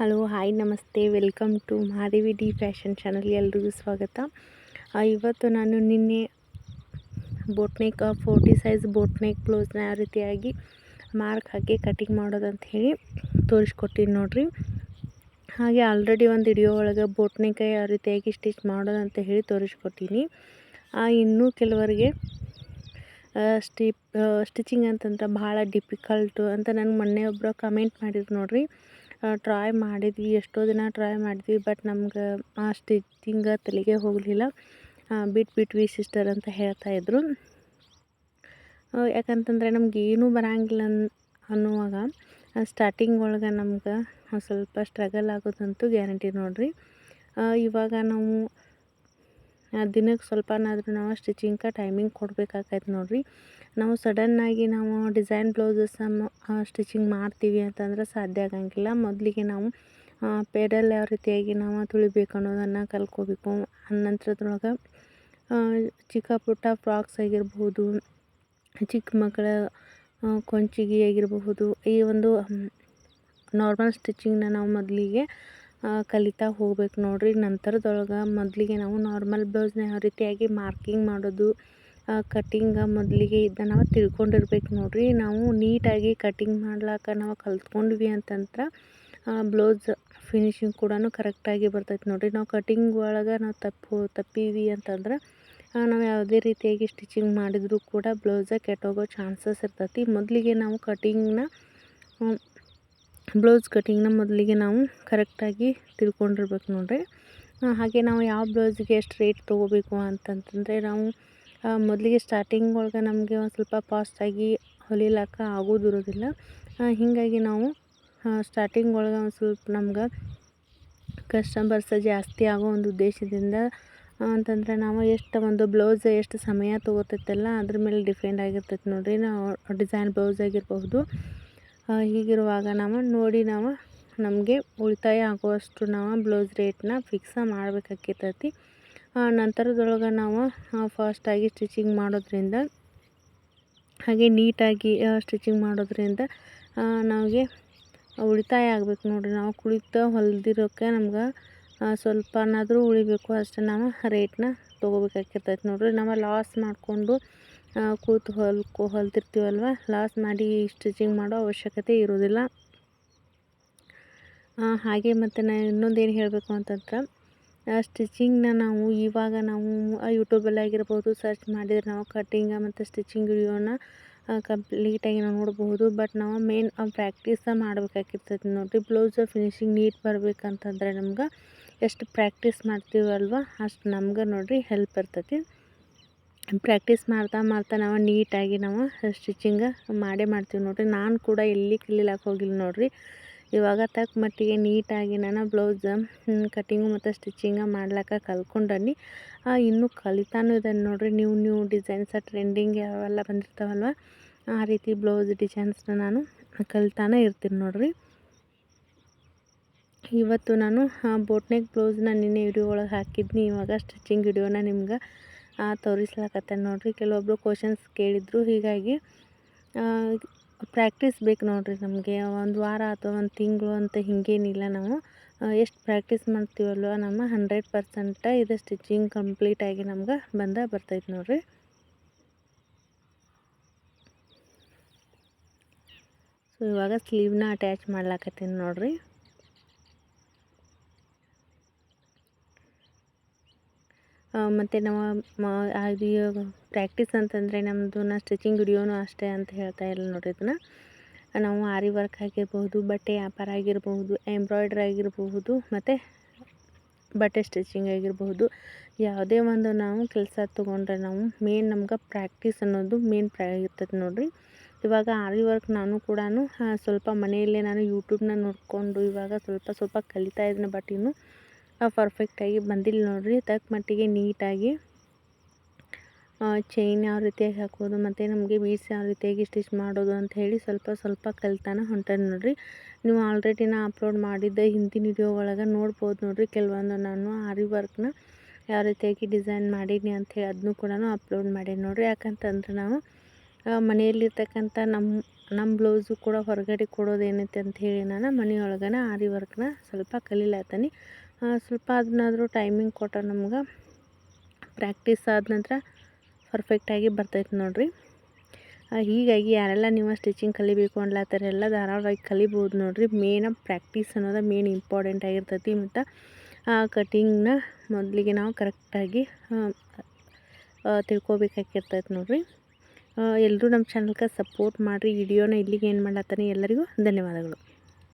Hello, hi, ನಮಸ್ತೆ. Welcome to Mahadevi D fashion channel ಎಲ್ರಿಗೂ ಸ್ವಾಗತ. ಇವತ್ತು ನಾನು ನಿನ್ನೆ ಬೋಟ್ನೇಕ್ ಫೋರ್ಟಿ ಸೈಜ್ ಬೋಟ್ನೇಕ್ ಬ್ಲೌಸ್ನ ಯಾವ ರೀತಿಯಾಗಿ ಮಾರ್ಕ್ ಹಾಕಿ ಕಟಿಂಗ್ ಮಾಡೋದಂತ ಹೇಳಿ ತೋರಿಸ್ಕೊಟ್ಟಿನಿ ನೋಡಿರಿ. ಹಾಗೆ ಆಲ್ರೆಡಿ ಒಂದು ವಿಡಿಯೋ ಒಳಗೆ ಬೋಟ್ನೇಕ ಯಾವ ರೀತಿಯಾಗಿ ಸ್ಟಿಚ್ ಮಾಡೋದಂತ ಹೇಳಿ ತೋರಿಸ್ಕೊಟ್ಟೀನಿ ಇನ್ನೂ ಕೆಲವರಿಗೆ ಸ್ಟಿಪ್ ಸ್ಟಿಚಿಂಗ್ ಅಂತಂದ್ರೆ ಭಾಳ ಡಿಫಿಕಲ್ಟು ಅಂತ ನನಗೆ ಮೊನ್ನೆ ಒಬ್ಬರು ಕಮೆಂಟ್ ಮಾಡಿದ್ರು ನೋಡ್ರಿ. ಟ್ರೈ ಮಾಡಿದ್ವಿ. ಎಷ್ಟೋ ದಿನ ಟ್ರೈ ಮಾಡಿದ್ವಿ ಬಟ್ ನಮ್ಗೆ ಆ ಸ್ಟಿಚಿಂಗ ತಲೆಗೆ ಹೋಗಲಿಲ್ಲ. ಬಿಟ್ಬಿಟ್ವಿ ಸಿಸ್ಟರ್ ಅಂತ ಹೇಳ್ತಾಯಿದ್ರು ಯಾಕಂತಂದರೆ ನಮ್ಗೆ ಏನೂ ಬರಂಗಿಲ್ಲ ಅನ್, ಅನ್ನುವಾಗ ಸ್ಟಾರ್ಟಿಂಗ್ ಒಳಗೆ ನಮ್ಗೆ ಸ್ವಲ್ಪ ಸ್ಟ್ರಗಲ್ ಆಗೋದಂತೂ ಗ್ಯಾರಂಟಿ ನೋಡಿರಿ. ಇವಾಗ ನಾವು ದಿನಕ್ಕೆ ಸ್ವಲ್ಪನಾದರೂ ನಾವು ಸ್ಟಿಚಿಂಗ್ಗೆ ಟೈಮಿಂಗ್ ಕೊಡಬೇಕಾಗೈತೆ ನೋಡಿರಿ. ನಾವು ಸಡನ್ನಾಗಿ ನಾವು ಡಿಸೈನ್ ಬ್ಲೌಸಸ್ ಸ್ಟಿಚಿಂಗ್ ಮಾಡ್ತೀವಿ ಅಂತಂದ್ರೆ ಸಾಧ್ಯ ಆಗಂಗಿಲ್ಲ. ಮೊದಲಿಗೆ ನಾವು ಪೇಡಲ್ ಯಾವ ರೀತಿಯಾಗಿ ನಾವು ತುಳಿಬೇಕು ಅನ್ನೋದನ್ನು ಕಲ್ಕೋಬೇಕು ನಂತರದೊಳಗೆ ಚಿಕ್ಕ ಪುಟ್ಟ ಫ್ರಾಕ್ಸ್ ಆಗಿರ್ಬೋದು ಚಿಕ್ಕ ಮಕ್ಕಳ ಕೊಂಚಿಗೆ ಆಗಿರಬಹುದು, ಈ ಒಂದು ನಾರ್ಮಲ್ ಸ್ಟಿಚಿಂಗ್ನ ನಾವು ಮೊದಲಿಗೆ ಕಲಿತಾ ಹೋಗ್ಬೇಕು ನೋಡಿರಿ. ನಂತರದೊಳಗೆ ಮೊದಲಿಗೆ ನಾವು ನಾರ್ಮಲ್ ಬ್ಲೌಸ್ನ ಯಾವ ರೀತಿಯಾಗಿ ಮಾರ್ಕಿಂಗ್ ಮಾಡೋದು ಕಟ್ಟಿಂಗ ಮೊದಲಿಗೆ ಇದ್ದ ನಾವು ತಿಳ್ಕೊಂಡಿರ್ಬೇಕು ನೋಡಿರಿ. ನಾವು ನೀಟಾಗಿ ಕಟ್ಟಿಂಗ್ ಮಾಡ್ಲಾಕ ನಾವು ಕಲ್ತ್ಕೊಂಡ್ವಿ ಅಂತಂದ್ರೆ ಬ್ಲೌಸ್ ಫಿನಿಶಿಂಗ್ ಕೂಡ ಕರೆಕ್ಟಾಗಿ ಬರ್ತೈತೆ ನೋಡಿರಿ. ನಾವು ಕಟ್ಟಿಂಗ್ ಒಳಗೆ ನಾವು ತಪ್ಪು, ತಪ್ಪೀವಿ ಅಂತಂದ್ರೆ ನಾವು ಯಾವುದೇ ರೀತಿಯಾಗಿ ಸ್ಟಿಚಿಂಗ್ ಮಾಡಿದರೂ ಕೂಡ ಬ್ಲೌಸ ಕೆಟ್ಟೋಗೋ ಚಾನ್ಸಸ್ ಇರ್ತೈತಿ. ಮೊದಲಿಗೆ ನಾವು ಕಟಿಂಗ್ನ ಬ್ಲೌಸ್ ಕಟ್ಟಿಂಗ್ನ ಮೊದಲಿಗೆ ನಾವು ಕರೆಕ್ಟಾಗಿ ತಿಳ್ಕೊಂಡಿರ್ಬೇಕು ನೋಡಿರಿ. ಹಾಗೆ ನಾವು ಯಾವ ಬ್ಲೌಸಿಗೆ ಎಷ್ಟು ರೇಟ್ ತೊಗೋಬೇಕು ಅಂತಂತಂದರೆ ನಾವು ಮೊದಲಿಗೆ ಸ್ಟಾರ್ಟಿಂಗ್ ಒಳಗೆ ನಮಗೆ ಒಂದು ಸ್ವಲ್ಪ ಫಾಸ್ಟಾಗಿ ಹೊಲಿಲಾಕ ಆಗೋದಿರೋದಿಲ್ಲ ಹೀಗಾಗಿ ನಾವು ಸ್ಟಾರ್ಟಿಂಗ್ ಒಳಗೆ ಒಂದು ಸ್ವಲ್ಪ ನಮ್ಗೆ ಕಸ್ಟಮರ್ಸ್ ಜಾಸ್ತಿ ಆಗೋ ಒಂದು ಉದ್ದೇಶದಿಂದ ಅಂತಂದರೆ ನಾವು ಎಷ್ಟು ಒಂದು ಬ್ಲೌಸ್ ಎಷ್ಟು ಸಮಯ ತೊಗೋತೈತಲ್ಲ ಅದ್ರ ಮೇಲೆ ಡಿಪೆಂಡ್ ಆಗಿರ್ತೈತೆ ನೋಡಿರಿ. ನಾವು ಡಿಸೈನ್ ಬ್ಲೌಸ್ ಆಗಿರಬಹುದು ಹೀಗಿರುವಾಗ ನಾವು ನೋಡಿ ನಾವು ನಮಗೆ ಉಳಿತಾಯ ಆಗುವಷ್ಟು ನಾವು ಬ್ಲೌಸ್ ರೇಟ್ನ ಫಿಕ್ಸ ಮಾಡಬೇಕಾಗಿರ್ತೈತಿ ನಂತರದೊಳಗೆ ನಾವು ಫಾಸ್ಟಾಗಿ ಸ್ಟಿಚಿಂಗ್ ಮಾಡೋದ್ರಿಂದ, ಹಾಗೆ ನೀಟಾಗಿ ಸ್ಟಿಚಿಂಗ್ ಮಾಡೋದ್ರಿಂದ ನಮಗೆ ಉಳಿತಾಯ ಆಗಬೇಕು ನೋಡಿರಿ. ನಾವು ಕುಳಿತ ಹೊಲ್ದಿರೋಕ್ಕೆ ನಮ್ಗೆ ಸ್ವಲ್ಪನಾದರೂ ಉಳಿಬೇಕು ಅಷ್ಟು ನಾವು ರೇಟ್ನ ತೊಗೋಬೇಕಾಗಿರ್ತೈತೆ ನೋಡಿರಿ. ನಾವು ಲಾಸ್ ಮಾಡಿಕೊಂಡು ಕೂತು ಹೊಲ್ಕೊ, ಹೊಲ್ತಿರ್ತೀವಲ್ವ? ಲಾಸ್ ಮಾಡಿ ಸ್ಟಿಚಿಂಗ್ ಮಾಡೋ ಅವಶ್ಯಕತೆ ಇರೋದಿಲ್ಲ ಹಾಗೆ ಮತ್ತು ನಾನು ಇನ್ನೊಂದೇನು ಹೇಳಬೇಕು ಅಂತಂದ್ರೆ ಸ್ಟಿಚಿಂಗ್ನ ನಾವು ಇವಾಗ ನಾವು ಯೂಟ್ಯೂಬಲ್ಲಿ ಆಗಿರ್ಬೋದು ಸರ್ಚ್ ಮಾಡಿದರೆ ನಾವು ಕಟ್ಟಿಂಗ ಮತ್ತು ಸ್ಟಿಚಿಂಗ್ ವಿಡಿಯೋನ ಕಂಪ್ಲೀಟಾಗಿ ನಾವು ನೋಡಬಹುದು. ಬಟ್ ನಾವು ಮೇನ್ ಪ್ರಾಕ್ಟೀಸ ಮಾಡಬೇಕಾಗಿರ್ತದೆ. ನೋಡಿರಿ ಬ್ಲೌಸ್ ಫಿನಿಶಿಂಗ್ ನೀಟ್ ಬರಬೇಕಂತಂದ್ರೆ ನಮ್ಗೆ ಎಷ್ಟು ಪ್ರಾಕ್ಟೀಸ್ ಮಾಡ್ತೀವಲ್ವ, ಅಷ್ಟು ನಮ್ಗೆ ನೋಡಿರಿ ಹೆಲ್ಪ್ ಇರ್ತೈತಿ ಪ್ರಾಕ್ಟೀಸ್ ಮಾಡ್ತಾ ಮಾಡ್ತಾ ನಾವು ನೀಟಾಗಿ ನಾವು ಸ್ಟಿಚಿಂಗ ಮಾಡೇ ಮಾಡ್ತೀವಿ ನೋಡಿರಿ. ನಾನು ಕೂಡ ಎಲ್ಲಿ ಕಲೀಲಾಕ ಹೋಗಿಲ್ಲ ನೋಡಿರಿ. ಇವಾಗ ತಕ್ಕ ಮಟ್ಟಿಗೆ ನೀಟಾಗಿ ನಾನು ಬ್ಲೌಸ್ ಕಟ್ಟಿಂಗು ಮತ್ತು ಸ್ಟಿಚಿಂಗ ಮಾಡ್ಲಾಕ ಕಲ್ತ್ಕೊಂಡನಿ ಇನ್ನೂ ಕಲಿತಾನೂ ಇದ್ದಾನೆ ನೋಡಿರಿ. ನ್ಯೂ ನ್ಯೂ ಡಿಸೈನ್ಸ ಟ್ರೆಂಡಿಂಗ್ ಯಾವೆಲ್ಲ ಬಂದಿರ್ತಾವಲ್ವ, ಆ ರೀತಿ ಬ್ಲೌಸ್ ಡಿಸೈನ್ಸ್ನ ನಾನು ಕಲಿತಾನೆ ಇರ್ತೀನಿ ನೋಡಿರಿ. ಇವತ್ತು ನಾನು ಬೋಟ್ನೆಕ್ ಬ್ಲೌಸ್ನ ನಿನ್ನೆ ವಿಡಿಯೋ ಒಳಗೆ ಹಾಕಿದ್ನಿ. ಇವಾಗ ಸ್ಟಿಚಿಂಗ್ ವಿಡಿಯೋನ ನಿಮ್ಗೆ ತೋರಿಸ್ಲಾಕತ್ತೆ ನೋಡಿರಿ. ಕೆಲವೊಬ್ಬರು ಕ್ವಶನ್ಸ್ ಕೇಳಿದರು. ಹೀಗಾಗಿ ಪ್ರಾಕ್ಟೀಸ್ ಬೇಕು ನೋಡಿರಿ ನಮಗೆ. ಒಂದು ವಾರ ಅಥವಾ ಒಂದು ತಿಂಗಳು ಅಂತ ಹಿಂಗೇನಿಲ್ಲ ನಾವು. ಎಷ್ಟು ಪ್ರಾಕ್ಟೀಸ್ ಮಾಡ್ತೀವಲ್ವ ನಮ್ಮ? ಹಂಡ್ರೆಡ್ ಪರ್ಸೆಂಟ ಇದು ಸ್ಟಿಚಿಂಗ್ ಕಂಪ್ಲೀಟಾಗಿ ನಮ್ಗೆ ಬಂದ ಬರ್ತೈತೆ ನೋಡಿರಿ. ಸೊ ಇವಾಗ ಸ್ಲೀವ್ನ ಅಟ್ಯಾಚ್ ಮಾಡ್ಲಾಕತ್ತೀನಿ ನೋಡಿರಿ. ಮತ್ತು ನಾವು ಪ್ರಾಕ್ಟೀಸ್ ಅಂತಂದರೆ ನಮ್ಮದು ನಾ ಸ್ಟಿಚಿಂಗ್ ವಿಡಿಯೋನು ಅಷ್ಟೇ ಅಂತ ಹೇಳ್ತಾ ಇಲ್ಲ ನೋಡಿರಿ ಇದನ್ನು. ನಾವು ಆರಿ ವರ್ಕ್ ಆಗಿರ್ಬೋದು ಬಟ್ಟೆ ವ್ಯಾಪಾರ ಆಗಿರಬಹುದು ಎಂಬ್ರಾಯ್ಡ್ರಿ ಆಗಿರಬಹುದು, ಮತ್ತು ಬಟ್ಟೆ ಸ್ಟಿಚಿಂಗ್ ಆಗಿರಬಹುದು. ಯಾವುದೇ ಒಂದು ನಾವು ಕೆಲಸ ತೊಗೊಂಡ್ರೆ ನಾವು ಮೇನ್ ನಮ್ಗೆ ಪ್ರಾಕ್ಟೀಸ್ ಅನ್ನೋದು ಮೇನ್ ಪ್ರಾ ಇರ್ತದೆ ನೋಡಿರಿ. ಇವಾಗ ಆರಿ ವರ್ಕ್ ನಾನು ಕೂಡ ಸ್ವಲ್ಪ ಮನೆಯಲ್ಲೇ ನಾನು ಯೂಟ್ಯೂಬ್ನ ನೋಡಿಕೊಂಡು ಇವಾಗ ಸ್ವಲ್ಪ ಸ್ವಲ್ಪ ಕಲಿತಾ ಇದ್ದೀನಿ ಬಟ್ ಇನ್ನು ಪರ್ಫೆಕ್ಟಾಗಿ ಬಂದಿಲ್ಲ ನೋಡಿರಿ. ತಕ್ಕ ಮಟ್ಟಿಗೆ ನೀಟಾಗಿ ಚೈನ್ ಯಾವ ರೀತಿಯಾಗಿ ಹಾಕೋದು, ಮತ್ತು ನಮಗೆ ಬೀಸ್ ಯಾವ ರೀತಿಯಾಗಿ ಸ್ಟಿಚ್ ಮಾಡೋದು ಅಂತ ಹೇಳಿ ಸ್ವಲ್ಪ ಸ್ವಲ್ಪ ಕಲಿತಾನೆ ಹೊಂಟೇನೆ ನೋಡಿರಿ. ನೀವು ಆಲ್ರೆಡಿ ನಾ ಅಪ್ಲೋಡ್ ಮಾಡಿದ್ದ ಹಿಂದಿನ ವಿಡಿಯೋ ಒಳಗೆ ನೋಡ್ಬೋದು ನೋಡಿರಿ. ಕೆಲವೊಂದು ನಾನು ಆರಿ ವರ್ಕ್ನ ಯಾವ ರೀತಿಯಾಗಿ ಡಿಸೈನ್ ಮಾಡೀನಿ ಅಂಥೇಳಿ ಅದನ್ನು ಕೂಡ ಅಪ್ಲೋಡ್ ಮಾಡೀನಿ ನೋಡಿರಿ. ಯಾಕಂತಂದ್ರೆ ನಾವು ಮನೆಯಲ್ಲಿರ್ತಕ್ಕಂಥ ನಮ್ಮ ನಮ್ಮ ಬ್ಲೌಸು ಕೂಡ ಹೊರಗಡೆ ಕೊಡೋದೇನೈತೆ ಅಂತ ಹೇಳಿ ನಾನು ಮನೆಯೊಳಗನ ಆರಿ ವರ್ಕ್ನ ಸ್ವಲ್ಪ ಕಲೀಲತ್ತೀನಿ ಸ್ವಲ್ಪ ಅದನ್ನಾದರೂ ಟೈಮಿಂಗ್ ಕೊಟ್ಟ ನಮ್ಗೆ ಪ್ರಾಕ್ಟೀಸ್ ಆದ ನಂತರ ಪರ್ಫೆಕ್ಟಾಗಿ ಬರ್ತೈತೆ ನೋಡಿರಿ. ಹೀಗಾಗಿ ಯಾರೆಲ್ಲ ನೀವು ಸ್ಟಿಚಿಂಗ್ ಕಲಿಬೇಕು ಅನ್ಲತ್ತಾರೆ, ಎಲ್ಲ ಧಾರಾಳವಾಗಿ ಕಲಿಬೋದು ನೋಡಿರಿ. ಮೇನ ಪ್ರಾಕ್ಟೀಸ್ ಅನ್ನೋದು ಮೇನ್ ಇಂಪಾರ್ಟೆಂಟ್ ಆಗಿರ್ತೈತಿ ಮತ್ತು ಆ ಕಟಿಂಗ್ನ ಮೊದಲಿಗೆ ನಾವು ಕರೆಕ್ಟಾಗಿ ತಿಳ್ಕೊಬೇಕಾಗಿರ್ತೈತೆ ನೋಡಿರಿ. ಎಲ್ಲರೂ ನಮ್ಮ ಚಾನಲ್ಗೆ ಸಪೋರ್ಟ್ ಮಾಡಿರಿ. ವಿಡಿಯೋನ ಇಲ್ಲಿಗೆ ಏನು ಮಾಡ್ಲತ್ತಾನೆ ಎಲ್ಲರಿಗೂ ಧನ್ಯವಾದಗಳು.